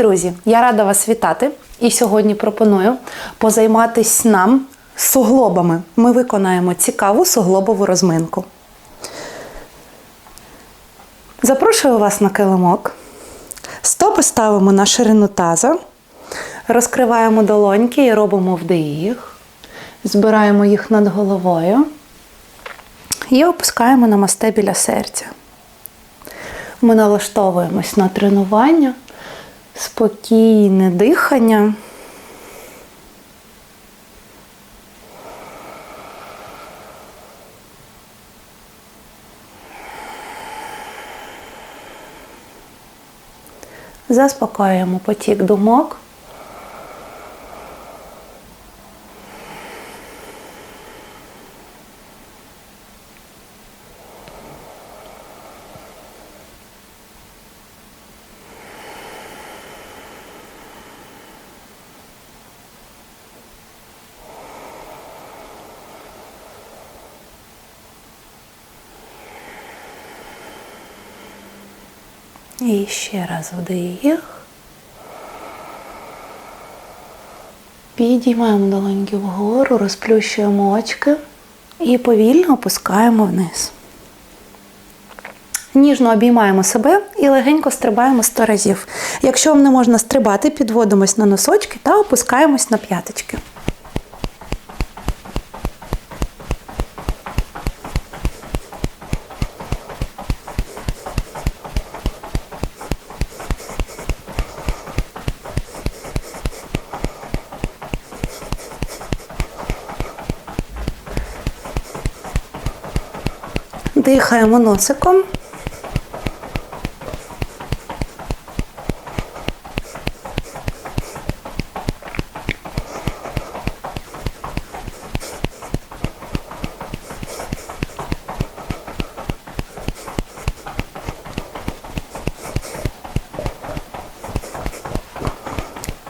друзі! Я рада вас вітати. І сьогодні пропоную позайматись нам суглобами. Ми виконаємо цікаву суглобову розминку. Запрошую вас на килимок. Стопи ставимо на ширину таза. Розкриваємо долоньки і робимо вдих. Збираємо їх над головою і опускаємо на масте біля серця. Ми налаштовуємось на тренування, спокійне дихання. Заспокоюємо потік думок. І ще раз вдих. Підіймаємо долоньки вгору, розплющуємо очки і повільно опускаємо вниз. Ніжно обіймаємо себе і легенько стрибаємо 100 разів. Якщо вам не можна стрибати, підводимось на носочки та опускаємось на п'яточки. Дихаємо носиком.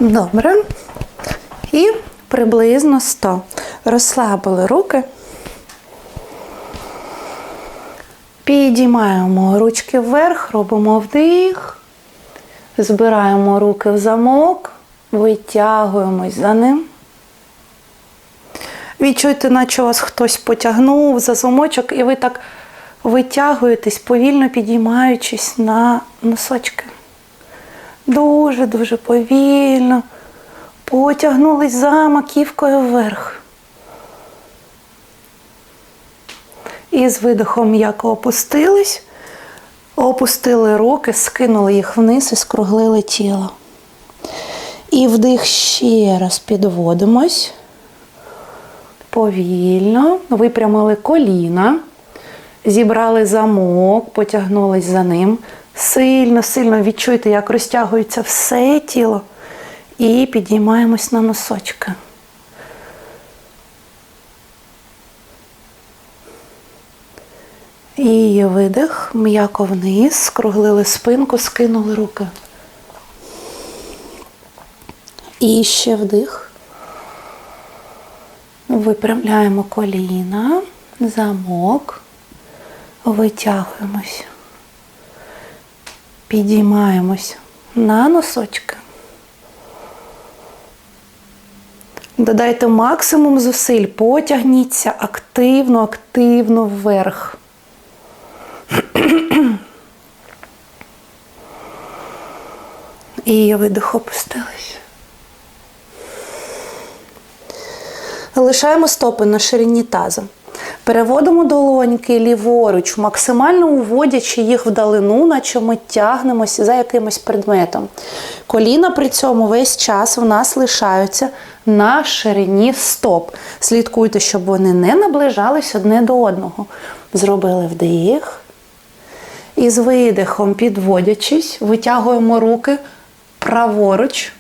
Добре. І приблизно 100. Розслабили руки. Підіймаємо ручки вверх, робимо вдих, збираємо руки в замок, витягуємось за ним. Відчуйте, наче вас хтось потягнув за замочок, і ви так витягуєтесь, повільно підіймаючись на носочки. Дуже-дуже повільно потягнулись за маківкою вверх. І з видихом м'яко опустились, опустили руки, скинули їх вниз і скруглили тіло. І вдих ще раз підводимось. Повільно, випрямили коліна, зібрали замок, потягнулись за ним. Сильно, сильно відчуйте, як розтягується все тіло. І підіймаємось на носочки. І видих, м'яко вниз, скруглили спинку, скинули руки. І ще вдих. Випрямляємо коліна, замок, витягуємось, підіймаємось на носочки. Додайте максимум зусиль, потягніться активно, активно вверх. І видих опустились. Лишаємо стопи на ширині таза. Переводимо долоньки ліворуч, максимально уводячи їх вдалину, наче ми тягнемося за якимось предметом. Коліна при цьому весь час в нас лишаються на ширині стоп. Слідкуйте, щоб вони не наближались одне до одного. Зробили вдих. І з видихом, підводячись, витягуємо руки праворуч,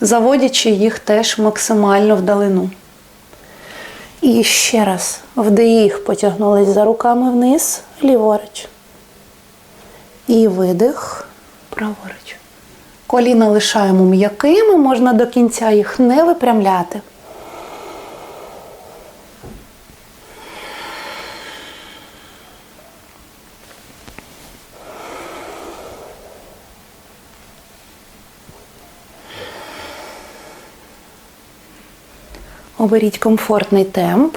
заводячи їх теж максимально вдалину. І ще раз вдих, потягнулись за руками вниз, ліворуч. І видих праворуч. Коліна лишаємо м'якими, можна до кінця їх не випрямляти. Оберіть комфортний темп.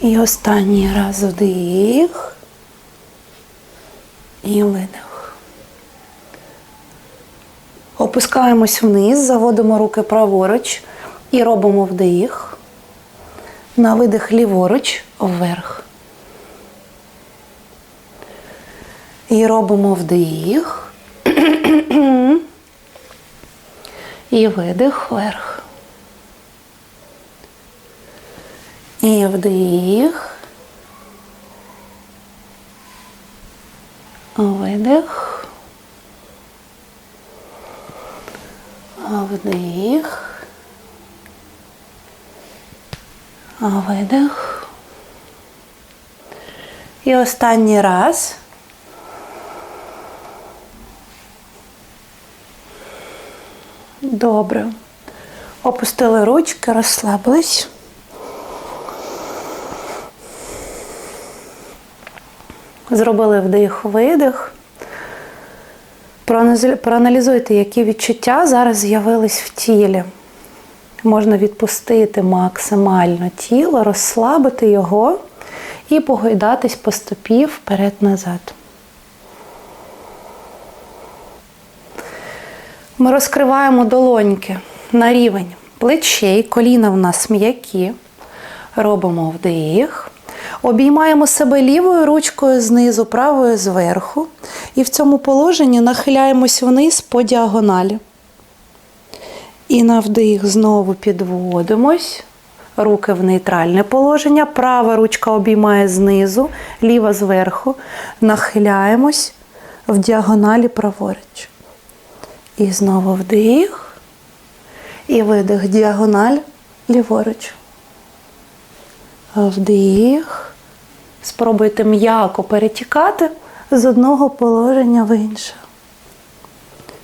І останній раз вдих і видих. Опускаємось вниз, заводимо руки праворуч і робимо вдих. На видих ліворуч вверх. І робимо вдих. І видих вверх. І вдих. Видих. Вдих. Видих. І останній раз. Добре. Опустили ручки, розслабились. Зробили вдих-видих. Проаналізуйте, які відчуття зараз з'явились в тілі. Можна відпустити максимально тіло, розслабити його і погойдатись по стопі вперед-назад. Ми розкриваємо долоньки на рівень плечей, коліна в нас м'які. Робимо вдих. Обіймаємо себе лівою ручкою знизу, правою зверху. І в цьому положенні нахиляємось вниз по діагоналі. І на вдих знову підводимось. Руки в нейтральне положення. Права ручка обіймає знизу, ліва зверху. Нахиляємось в діагоналі праворуч. І знову вдих. І видих діагональ ліворуч. Вдих. Спробуйте м'яко перетікати з одного положення в інше.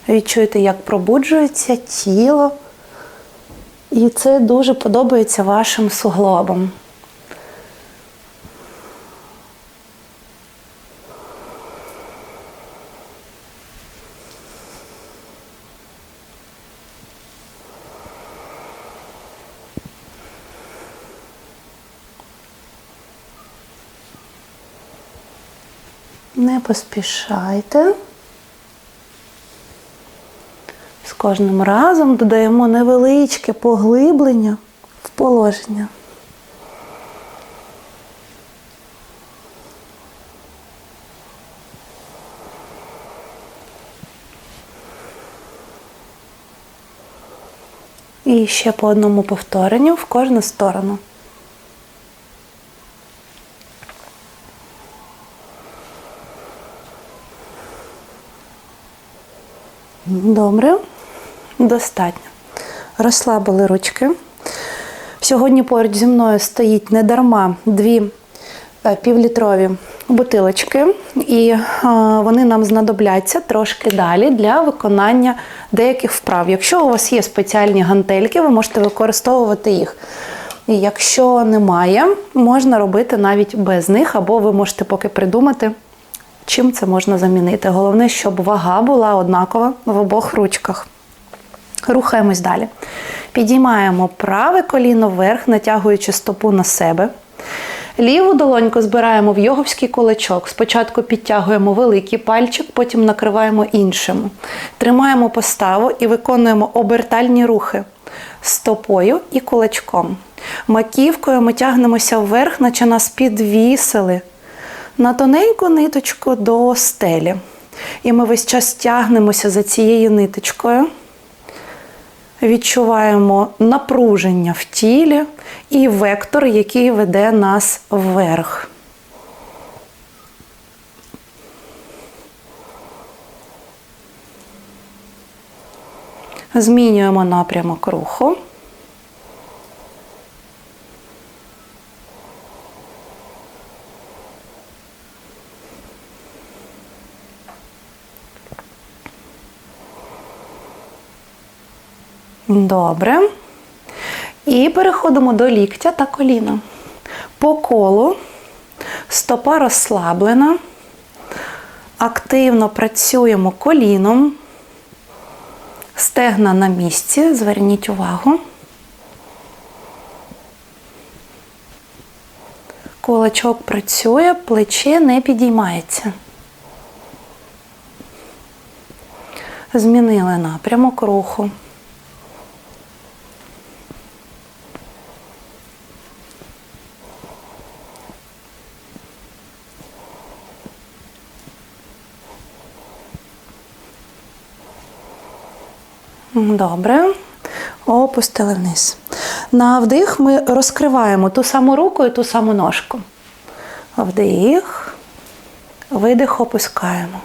Відчуйте, як пробуджується тіло. І це дуже подобається вашим суглобам. Не поспішайте. З кожним разом додаємо невеличке поглиблення в положення. І ще по одному повторенню в кожну сторону. Добре, достатньо. Розслабили ручки. Сьогодні поруч зі мною стоїть недарма дві е, півлітрові бутилочки, і е, вони нам знадобляться трошки далі для виконання деяких вправ. Якщо у вас є спеціальні гантельки, ви можете використовувати їх. І якщо немає, можна робити навіть без них, або ви можете поки придумати. Чим це можна замінити? Головне, щоб вага була однакова в обох ручках. Рухаємось далі. Підіймаємо праве коліно вверх, натягуючи стопу на себе. Ліву долоньку збираємо в йоговський кулачок. Спочатку підтягуємо великий пальчик, потім накриваємо іншим. Тримаємо поставу і виконуємо обертальні рухи стопою і кулачком. Маківкою ми тягнемося вверх, наче нас підвісили на тоненьку ниточку до стелі. І ми весь час тягнемося за цією ниточкою, відчуваємо напруження в тілі і вектор, який веде нас вверх. Змінюємо напрямок руху. Добре. І переходимо до ліктя та коліна. По колу стопа розслаблена. Активно працюємо коліном. Стегна на місці, зверніть увагу. Кулачок працює, плече не підіймається. Змінили напрямок руху. Добре. Опустили вниз. На вдих ми розкриваємо ту саму руку і ту саму ножку. Вдих, видих, опускаємо.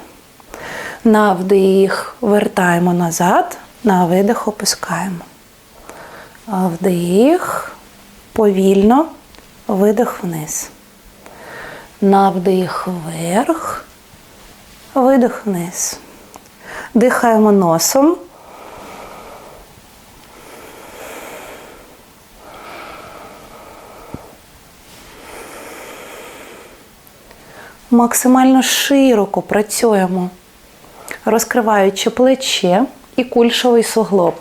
На вдих вертаємо назад, на видих опускаємо. Вдих, повільно, видих вниз. На вдих вверх, видих вниз. Дихаємо носом. Максимально широко працюємо, розкриваючи плече і кульшовий суглоб.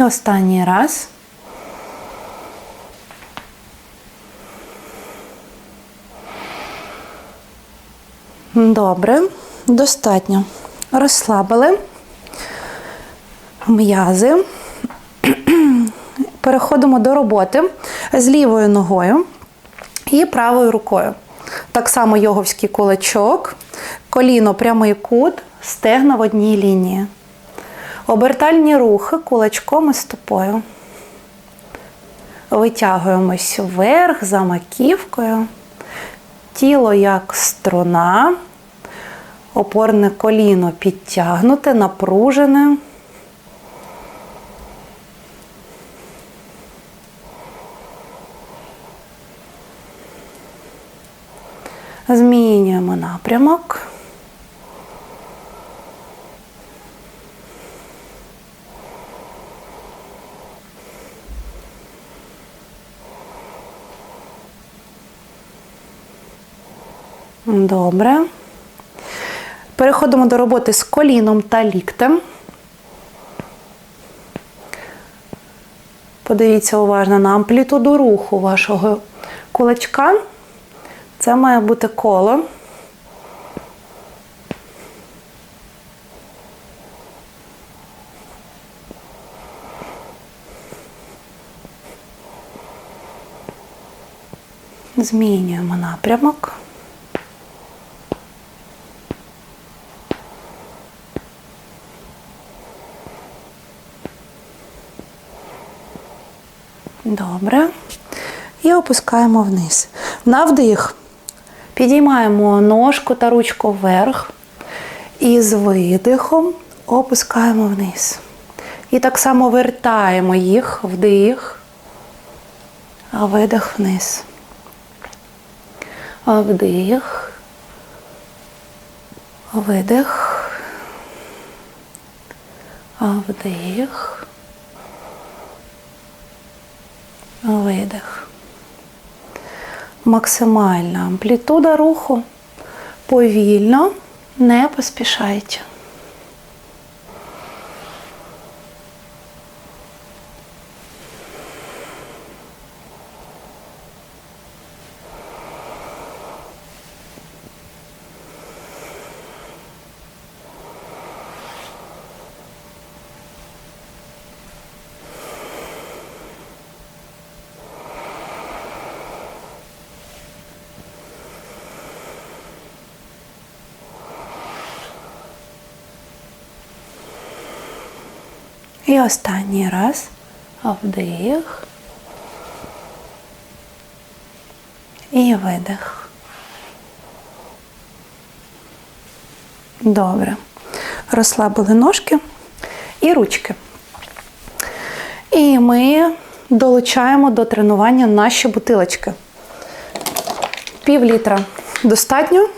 І останній раз. Добре, достатньо. Розслабили м'язи. Переходимо до роботи з лівою ногою і правою рукою. Так само йоговський кулачок, коліно прямий кут, стегна в одній лінії. Обертальні рухи кулачком і стопою. Витягуємось вверх за маківкою. Тіло як струна. Опорне коліно підтягнуте, напружене. Змінюємо напрямок. Добре. Переходимо до роботи з коліном та ліктем. Подивіться уважно на амплітуду руху вашого кулачка. Це має бути коло. Змінюємо напрямок. Добре. І опускаємо вниз. На вдих. Підіймаємо ножку та ручку вверх. І з видихом опускаємо вниз. І так само вертаємо їх вдих, а видих вниз. Вдих, видих, вдих. Видих. Максимальна амплітуда руху. Повільно, не поспішайте. І останній раз вдих і видих. Добре. Розслабили ножки і ручки. І ми долучаємо до тренування наші бутилочки. Пів літра достатньо.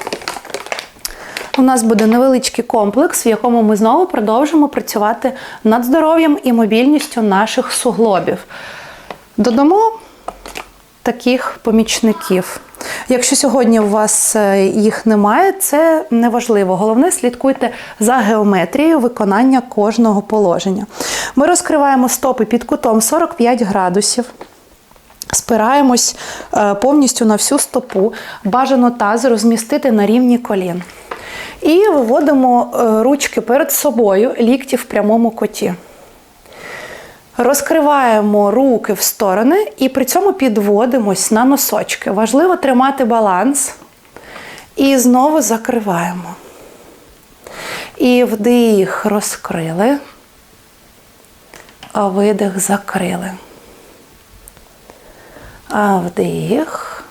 У нас буде невеличкий комплекс, в якому ми знову продовжимо працювати над здоров'ям і мобільністю наших суглобів. Додамо таких помічників. Якщо сьогодні у вас е, їх немає, це не важливо. Головне, слідкуйте за геометрією виконання кожного положення. Ми розкриваємо стопи під кутом 45 градусів. Спираємось е, повністю на всю стопу. Бажано таз розмістити на рівні колін. І виводимо е, ручки перед собою, лікті в прямому коті. Розкриваємо руки в сторони і при цьому підводимось на носочки. Важливо тримати баланс. І знову закриваємо. І вдих розкрили, а видих закрили. А вдих,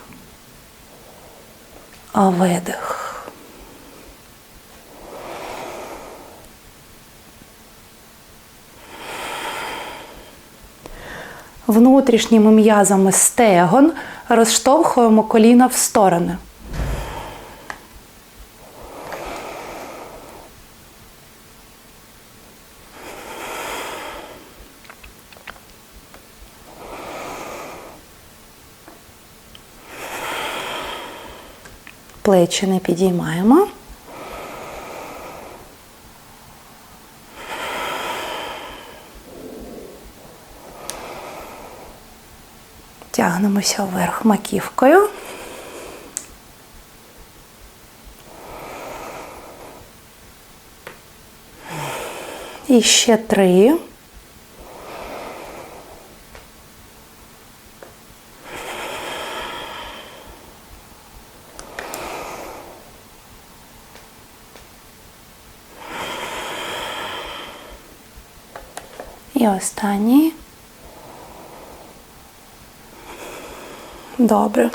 а видих. Внутрішніми м'язами стегон розштовхуємо коліна в сторони. Плечі не підіймаємо. Тягнемося вверх маківкою. І ще три. І останній. Добре.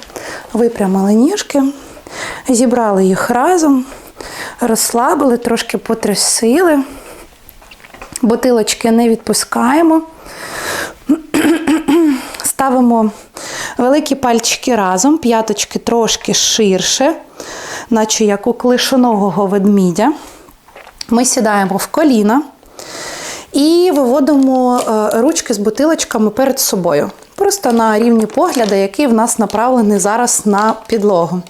Випрямили ніжки, зібрали їх разом, розслабили, трошки потрясили. Бутилочки не відпускаємо. Ставимо великі пальчики разом, п'яточки трошки ширше, наче як у клишоногого ведмідя. Ми сідаємо в коліна і виводимо е, ручки з бутилочками перед собою. Просто на рівні погляду, який в нас направлений зараз на підлогу.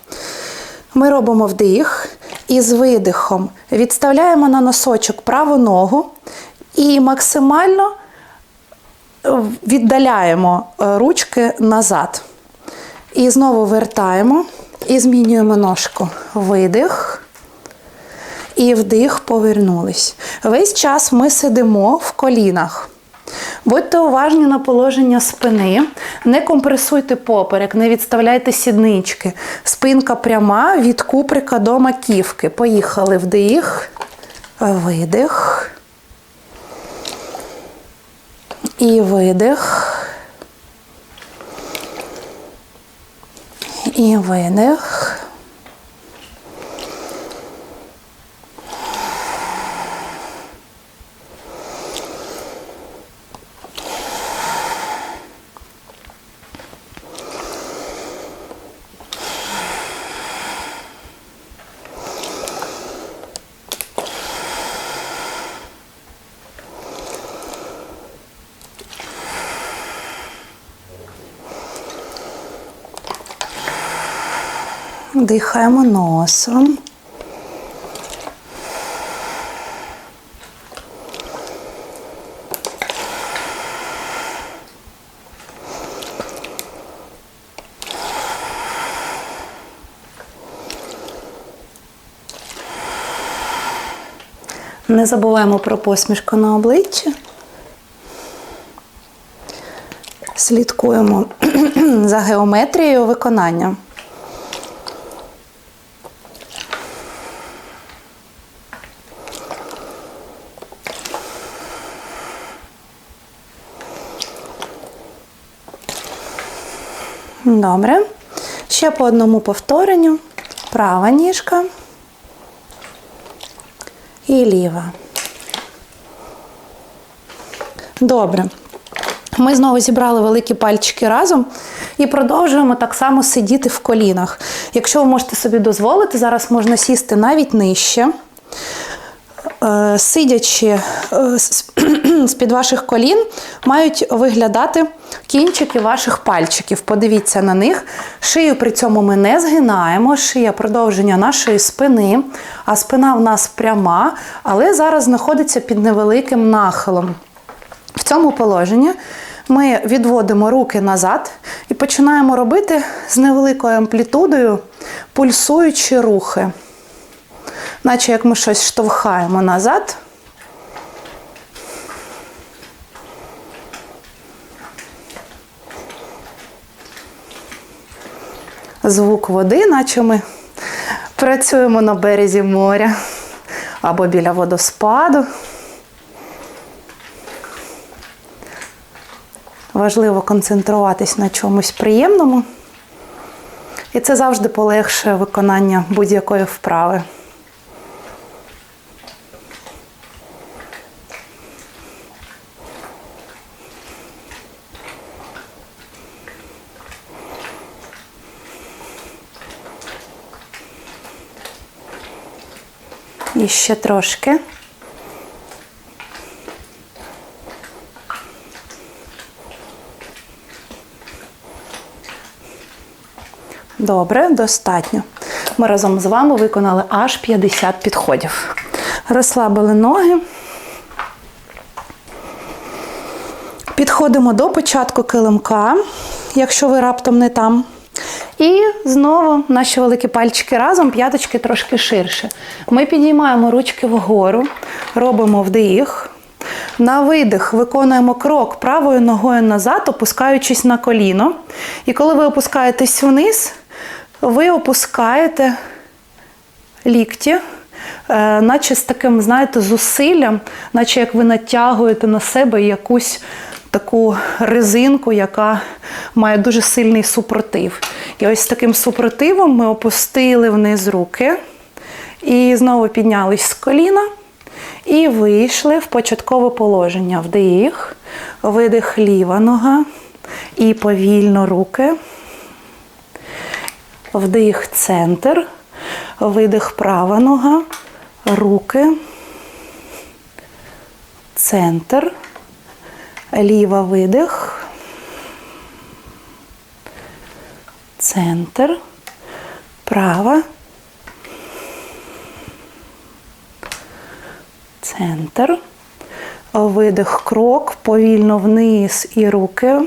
Ми робимо вдих і з видихом відставляємо на носочок праву ногу і максимально віддаляємо е, ручки назад. І знову вертаємо і змінюємо ножку. Видих. І вдих, повернулись. Весь час ми сидимо в колінах. Будьте уважні на положення спини, не компресуйте поперек, не відставляйте сіднички. Спинка пряма від куприка до маківки. Поїхали вдих, видих. І видих. І видих. Дихаємо носом. Не забуваємо про посмішку на обличчі. Слідкуємо за геометрією виконання. Добре. Ще по одному повторенню. Права ніжка. і ліва. Добре. Ми знову зібрали великі пальчики разом і продовжуємо так само сидіти в колінах. Якщо ви можете собі дозволити, зараз можна сісти навіть нижче. Сидячи е, з-під ваших колін, мають виглядати кінчики ваших пальчиків. Подивіться на них. Шию при цьому ми не згинаємо. Шия продовження нашої спини, а спина в нас пряма, але зараз знаходиться під невеликим нахилом. В цьому положенні ми відводимо руки назад і починаємо робити з невеликою амплітудою пульсуючі рухи. Наче як ми щось штовхаємо назад. Звук води, наче ми працюємо на березі моря або біля водоспаду. Важливо концентруватись на чомусь приємному. І це завжди полегшує виконання будь-якої вправи. І ще трошки. Добре, достатньо. Ми разом з вами виконали аж 50 підходів. Розслабили ноги. Підходимо до початку килимка, якщо ви раптом не там. І знову наші великі пальчики разом, п'яточки трошки ширше. Ми підіймаємо ручки вгору, робимо вдих. На видих виконуємо крок правою ногою назад, опускаючись на коліно. І коли ви опускаєтесь вниз, ви опускаєте лікті, е, наче з таким, знаєте, зусиллям, наче як ви натягуєте на себе якусь таку резинку, яка має дуже сильний супротив. І ось з таким супротивом ми опустили вниз руки і знову піднялись з коліна. І вийшли в початкове положення. Вдих, видих ліва нога і повільно руки. Вдих центр, видих права нога, руки, центр, ліва видих, центр, права, центр, видих крок, повільно вниз і руки.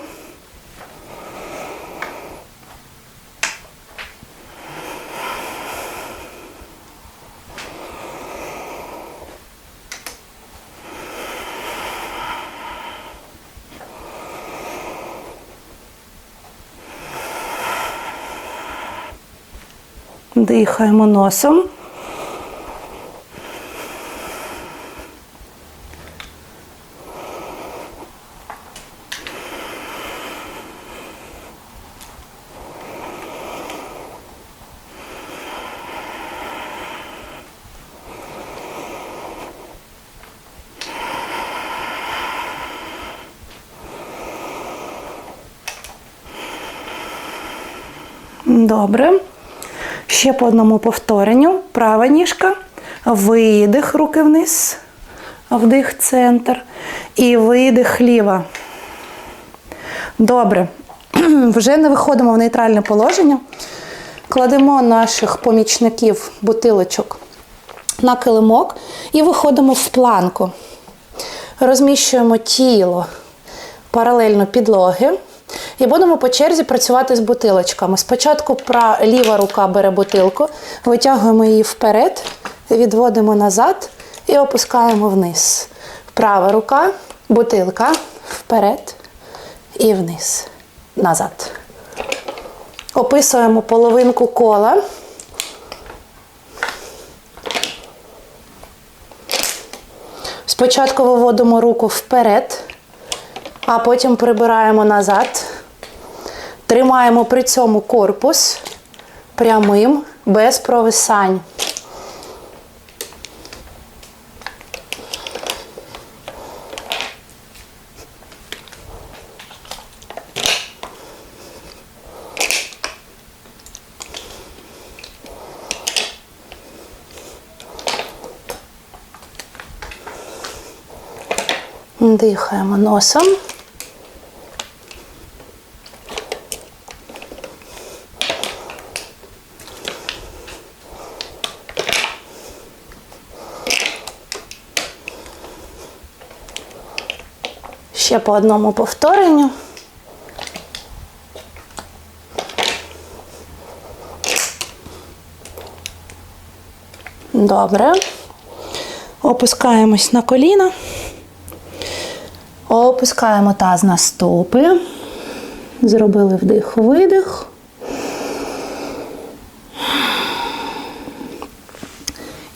Дихаємо носом. Добре. Ще по одному повторенню. Права ніжка, видих руки вниз, вдих центр і видих ліва. Добре. Вже не виходимо в нейтральне положення. Кладемо наших помічників бутилочок на килимок і виходимо в планку. Розміщуємо тіло паралельно підлоги. І будемо по черзі працювати з бутилочками. Спочатку ліва рука бере бутилку, витягуємо її вперед, відводимо назад і опускаємо вниз. Права рука, бутилка вперед і вниз. Назад. Описуємо половинку кола. Спочатку виводимо руку вперед, а потім прибираємо назад. Тримаємо при цьому корпус прямим, без провисань. Дихаємо носом. Ще по одному повторенню. Добре. Опускаємось на коліна. Опускаємо таз на стопи. Зробили вдих, видих.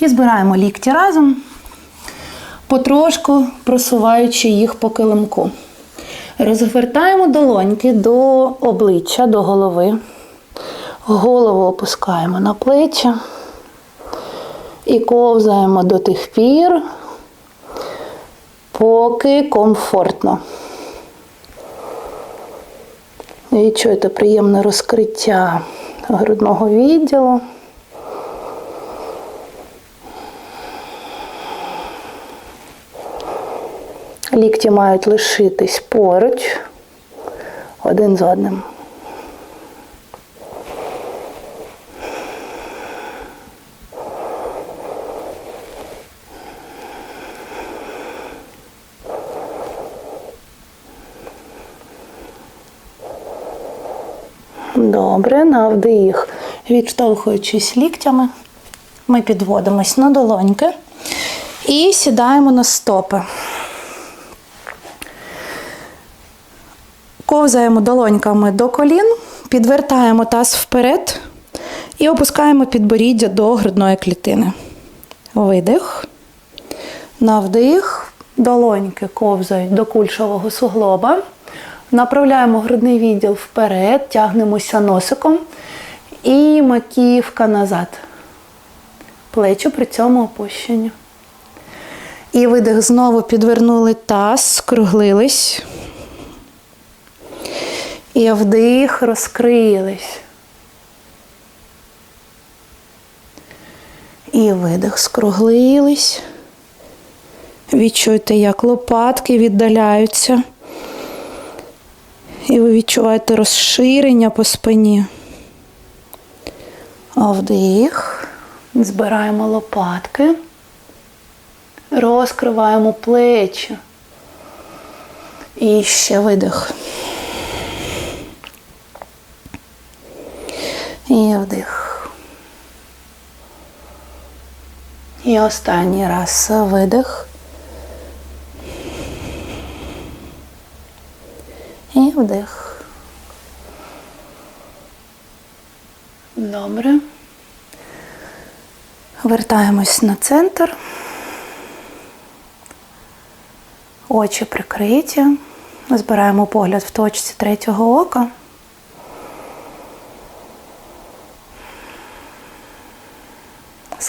І збираємо лікті разом, потрошку просуваючи їх по килимку. Розвертаємо долоньки до обличчя, до голови. Голову опускаємо на плечі і ковзаємо до тих пір, поки комфортно. Відчуєте приємне розкриття грудного відділу. Лікті мають лишитись поруч один з одним. Добре, на вдих, відштовхуючись ліктями, ми підводимось на долоньки і сідаємо на стопи. Ковзаємо долоньками до колін, підвертаємо таз вперед і опускаємо підборіддя до грудної клітини. Видих. На вдих. Долоньки ковзають до кульшового суглоба. Направляємо грудний відділ вперед, тягнемося носиком і маківка назад. Плечі при цьому опущені. І видих знову підвернули таз, скруглились. І вдих, розкрились. І видих, скруглились. Відчуйте, як лопатки віддаляються. І ви відчуваєте розширення по спині. Вдих. Збираємо лопатки. Розкриваємо плечі. І ще видих. І вдих. І останній раз видих. І вдих. Добре. Вертаємось на центр. Очі прикриті. Збираємо погляд в точці третього ока.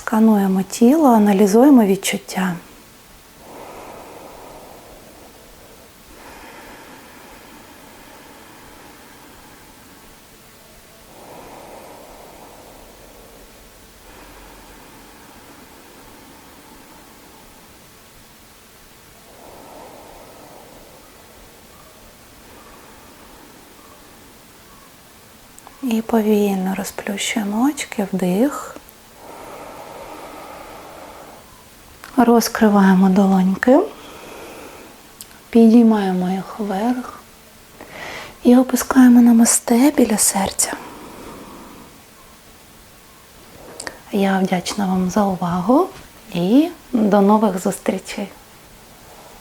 Скануємо тіло, аналізуємо відчуття. І повільно розплющуємо очки, вдих. Розкриваємо долоньки, підіймаємо їх вверх і опускаємо на мосте біля серця. Я вдячна вам за увагу і до нових зустрічей!